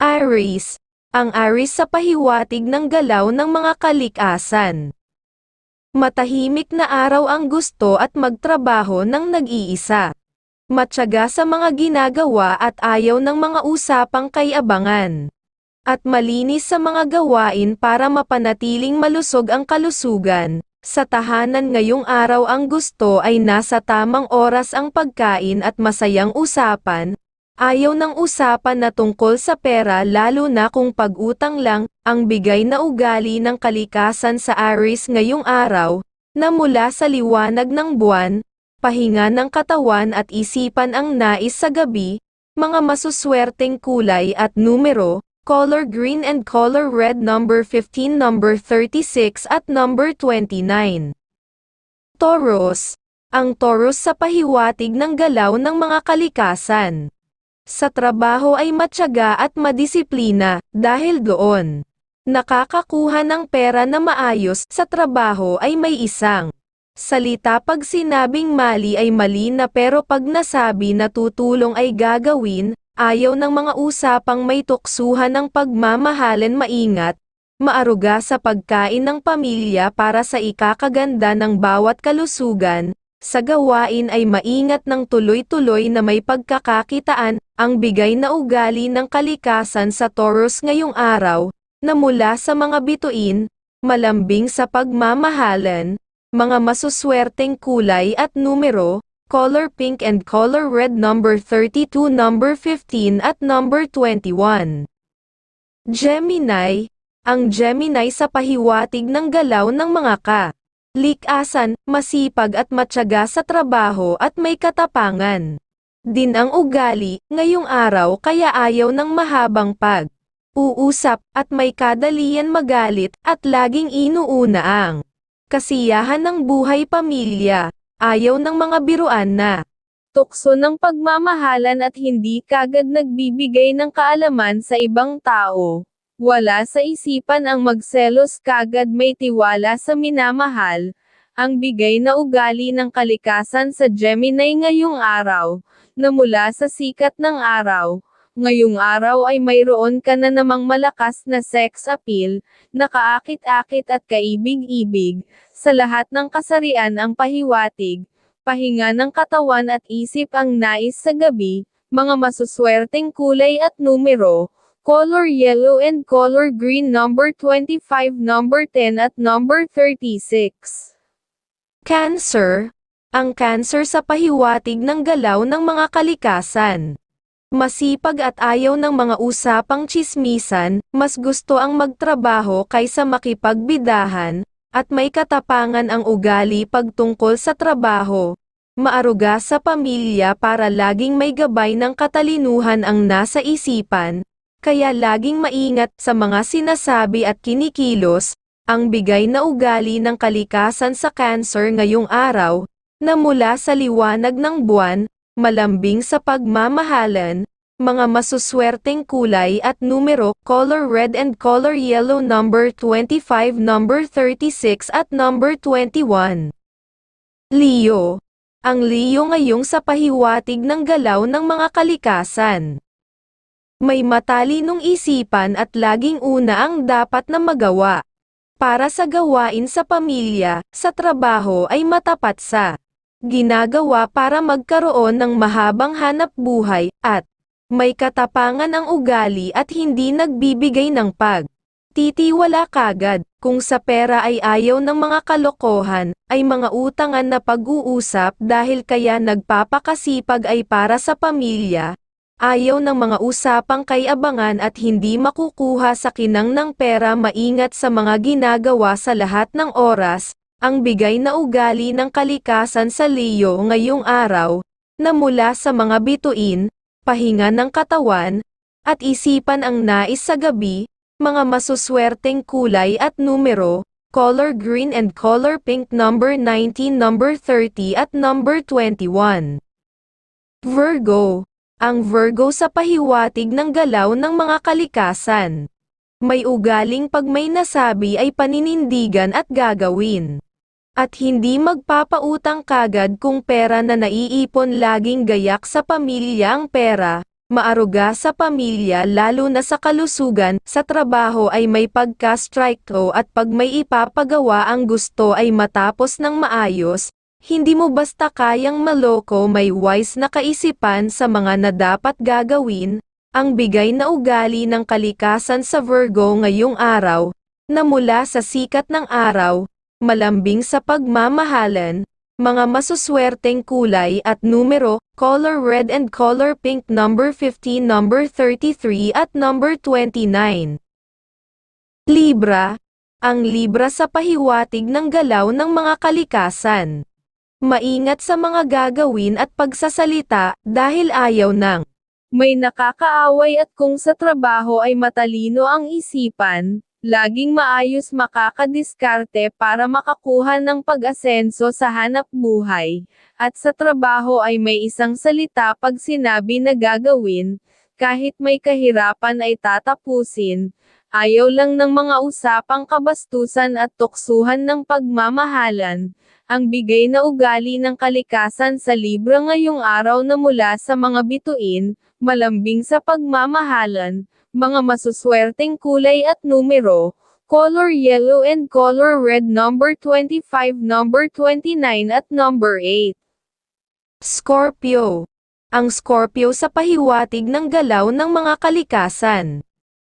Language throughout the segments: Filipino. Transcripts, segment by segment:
Aries, ang Aries sa pahiwatig ng galaw ng mga kalikasan. Matahimik na araw ang gusto at magtrabaho ng nag-iisa. Matyaga sa mga ginagawa at ayaw ng mga usapang kayabangan. At malinis sa mga gawain para mapanatiling malusog ang kalusugan. Sa tahanan ngayong araw ang gusto ay nasa tamang oras ang pagkain at masayang usapan, Ayaw ng usapan na tungkol sa pera lalo na kung pag-utang lang, ang bigay na ugali ng kalikasan sa Aries ngayong araw, na mula sa liwanag ng buwan, pahinga ng katawan at isipan ang nais sa gabi, mga masuswerteng kulay at numero, color green and color red number 15 number 36 at number 29. Taurus, ang Taurus sa pahiwatig ng galaw ng mga kalikasan sa trabaho ay matyaga at madisiplina, dahil doon. Nakakakuha ng pera na maayos sa trabaho ay may isang salita pag sinabing mali ay mali na pero pag nasabi na tutulong ay gagawin, ayaw ng mga usapang may tuksuhan ng pagmamahalan maingat, maaruga sa pagkain ng pamilya para sa ikakaganda ng bawat kalusugan, sa gawain ay maingat ng tuloy-tuloy na may pagkakakitaan, ang bigay na ugali ng kalikasan sa Taurus ngayong araw, na mula sa mga bituin, malambing sa pagmamahalan, mga masuswerteng kulay at numero, color pink and color red number 32 number 15 at number 21. Gemini, ang Gemini sa pahiwatig ng galaw ng mga ka likasan, masipag at matyaga sa trabaho at may katapangan. Din ang ugali, ngayong araw kaya ayaw ng mahabang pag uusap at may kadalian magalit at laging inuuna ang kasiyahan ng buhay pamilya, ayaw ng mga biruan na tukso ng pagmamahalan at hindi kagad nagbibigay ng kaalaman sa ibang tao. Wala sa isipan ang magselos kagad may tiwala sa minamahal, ang bigay na ugali ng kalikasan sa Gemini ngayong araw, na mula sa sikat ng araw, ngayong araw ay mayroon ka na namang malakas na sex appeal, nakaakit-akit at kaibig-ibig, sa lahat ng kasarian ang pahiwatig, pahinga ng katawan at isip ang nais sa gabi, mga masuswerteng kulay at numero, color yellow and color green number 25 number 10 at number 36. Cancer, ang cancer sa pahiwatig ng galaw ng mga kalikasan. Masipag at ayaw ng mga usapang chismisan, mas gusto ang magtrabaho kaysa makipagbidahan, at may katapangan ang ugali pagtungkol sa trabaho. Maaruga sa pamilya para laging may gabay ng katalinuhan ang nasa isipan, kaya laging maingat sa mga sinasabi at kinikilos, ang bigay na ugali ng kalikasan sa cancer ngayong araw, na mula sa liwanag ng buwan, malambing sa pagmamahalan, mga masuswerteng kulay at numero, color red and color yellow number 25 number 36 at number 21. Leo. Ang Leo ngayong sa pahiwatig ng galaw ng mga kalikasan. May matalinong isipan at laging una ang dapat na magawa. Para sa gawain sa pamilya, sa trabaho ay matapat sa ginagawa para magkaroon ng mahabang hanap buhay, at may katapangan ang ugali at hindi nagbibigay ng pag. Titiwala kagad, kung sa pera ay ayaw ng mga kalokohan, ay mga utangan na pag-uusap dahil kaya nagpapakasipag ay para sa pamilya, Ayaw ng mga usapang kayabangan at hindi makukuha sa kinang ng pera maingat sa mga ginagawa sa lahat ng oras, ang bigay na ugali ng kalikasan sa Leo ngayong araw, na mula sa mga bituin, pahinga ng katawan, at isipan ang nais sa gabi, mga masuswerteng kulay at numero, color green and color pink number 19 number 30 at number 21. Virgo ang Virgo sa pahiwatig ng galaw ng mga kalikasan. May ugaling pag may nasabi ay paninindigan at gagawin. At hindi magpapautang kagad kung pera na naiipon laging gayak sa pamilya ang pera, Maaruga sa pamilya lalo na sa kalusugan, sa trabaho ay may pagka-strike at pag may ipapagawa ang gusto ay matapos ng maayos, hindi mo basta kayang maloko may wise na kaisipan sa mga na dapat gagawin, ang bigay na ugali ng kalikasan sa Virgo ngayong araw, na mula sa sikat ng araw, malambing sa pagmamahalan, mga masuswerteng kulay at numero, color red and color pink number 15 number 33 at number 29. Libra, ang Libra sa pahiwatig ng galaw ng mga kalikasan. Maingat sa mga gagawin at pagsasalita dahil ayaw ng may nakakaaway at kung sa trabaho ay matalino ang isipan, laging maayos makakadiskarte para makakuha ng pag-asenso sa hanap buhay, at sa trabaho ay may isang salita pag sinabi na gagawin, kahit may kahirapan ay tatapusin, ayaw lang ng mga usapang kabastusan at tuksuhan ng pagmamahalan, ang bigay na ugali ng kalikasan sa Libra ngayong araw na mula sa mga bituin, malambing sa pagmamahalan, mga masuswerteng kulay at numero, color yellow and color red number 25 number 29 at number 8. Scorpio. Ang Scorpio sa pahiwatig ng galaw ng mga kalikasan.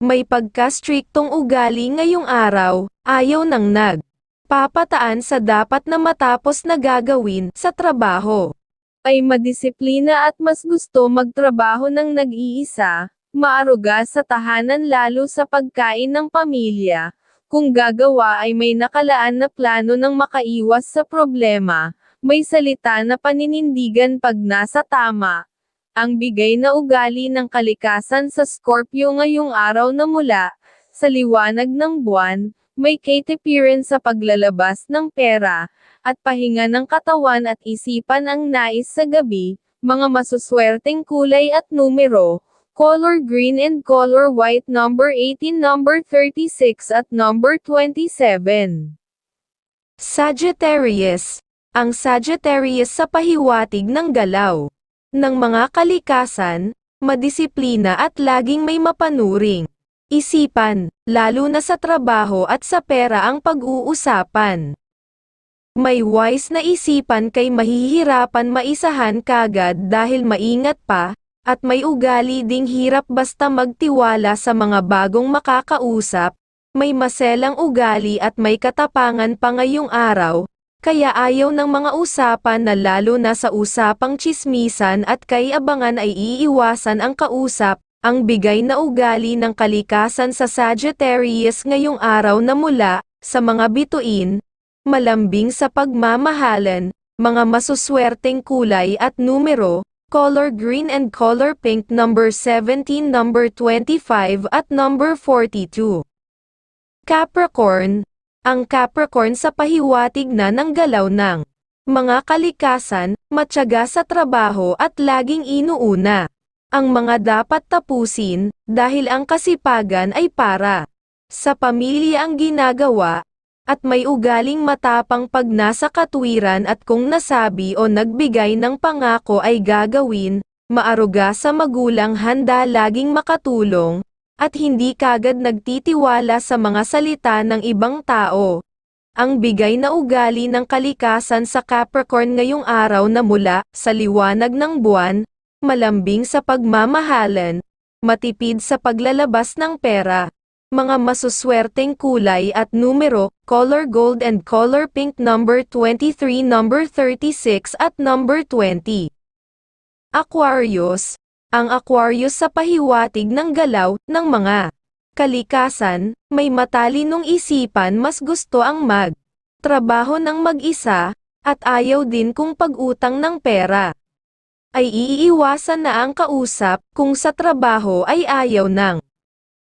May pagka-striktong ugali ngayong araw, ayaw ng nag. Papataan sa dapat na matapos na gagawin sa trabaho. Ay madisiplina at mas gusto magtrabaho ng nag-iisa, maaruga sa tahanan lalo sa pagkain ng pamilya, kung gagawa ay may nakalaan na plano ng makaiwas sa problema, may salita na paninindigan pag nasa tama. Ang bigay na ugali ng kalikasan sa Scorpio ngayong araw na mula, sa liwanag ng buwan, may katipiran sa paglalabas ng pera, at pahinga ng katawan at isipan ang nais sa gabi, mga masuswerteng kulay at numero, color green and color white number 18 number 36 at number 27. Sagittarius. Ang Sagittarius sa pahiwatig ng galaw ng mga kalikasan, madisiplina at laging may mapanuring isipan, lalo na sa trabaho at sa pera ang pag-uusapan. May wise na isipan kay mahihirapan maisahan kagad dahil maingat pa, at may ugali ding hirap basta magtiwala sa mga bagong makakausap, may maselang ugali at may katapangan pa ngayong araw, kaya ayaw ng mga usapan na lalo na sa usapang chismisan at kay abangan ay iiwasan ang kausap, ang bigay na ugali ng kalikasan sa Sagittarius ngayong araw na mula, sa mga bituin, malambing sa pagmamahalan, mga masuswerteng kulay at numero, color green and color pink number 17 number 25 at number 42. Capricorn, ang Capricorn sa pahiwatig na ng galaw ng mga kalikasan, matyaga sa trabaho at laging inuuna ang mga dapat tapusin, dahil ang kasipagan ay para sa pamilya ang ginagawa, at may ugaling matapang pag nasa katwiran at kung nasabi o nagbigay ng pangako ay gagawin, maaruga sa magulang handa laging makatulong, at hindi kagad nagtitiwala sa mga salita ng ibang tao. Ang bigay na ugali ng kalikasan sa Capricorn ngayong araw na mula sa liwanag ng buwan, malambing sa pagmamahalan, matipid sa paglalabas ng pera, mga masuswerteng kulay at numero, color gold and color pink number 23 number 36 at number 20. Aquarius, ang Aquarius sa pahiwatig ng galaw ng mga kalikasan, may matalinong isipan mas gusto ang mag trabaho ng mag-isa, at ayaw din kung pag-utang ng pera ay iiwasan na ang kausap kung sa trabaho ay ayaw ng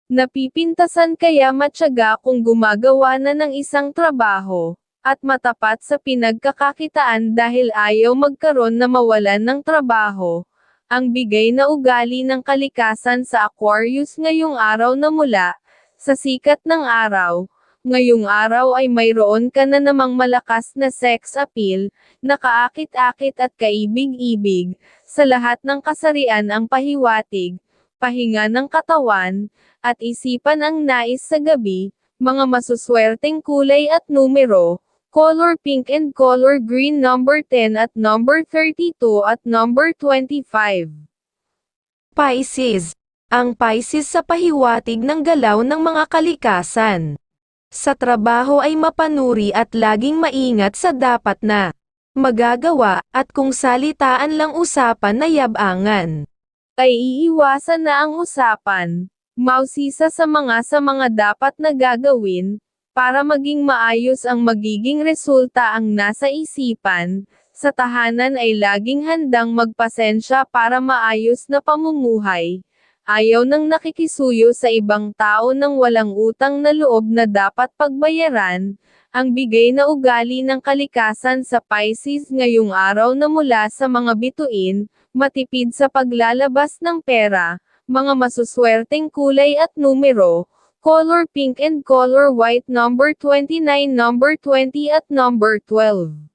napipintasan kaya matyaga kung gumagawa na ng isang trabaho, at matapat sa pinagkakakitaan dahil ayaw magkaroon na mawalan ng trabaho. Ang bigay na ugali ng kalikasan sa Aquarius ngayong araw na mula, sa sikat ng araw, ngayong araw ay mayroon ka na namang malakas na sex appeal, nakaakit-akit at kaibig-ibig, sa lahat ng kasarian ang pahiwatig, pahinga ng katawan, at isipan ang nais sa gabi, mga masuswerteng kulay at numero, color pink and color green number 10 at number 32 at number 25. Pisces. Ang Pisces sa pahiwatig ng galaw ng mga kalikasan. Sa trabaho ay mapanuri at laging maingat sa dapat na magagawa, at kung salitaan lang usapan na yabangan, ay iiwasan na ang usapan, mausisa sa mga sa mga dapat na gagawin, para maging maayos ang magiging resulta ang nasa isipan, sa tahanan ay laging handang magpasensya para maayos na pamumuhay. Ayaw nang nakikisuyo sa ibang tao nang walang utang na loob na dapat pagbayaran, ang bigay na ugali ng kalikasan sa Pisces ngayong araw na mula sa mga bituin, matipid sa paglalabas ng pera, mga masuswerteng kulay at numero, color pink and color white number 29 number 20 at number 12.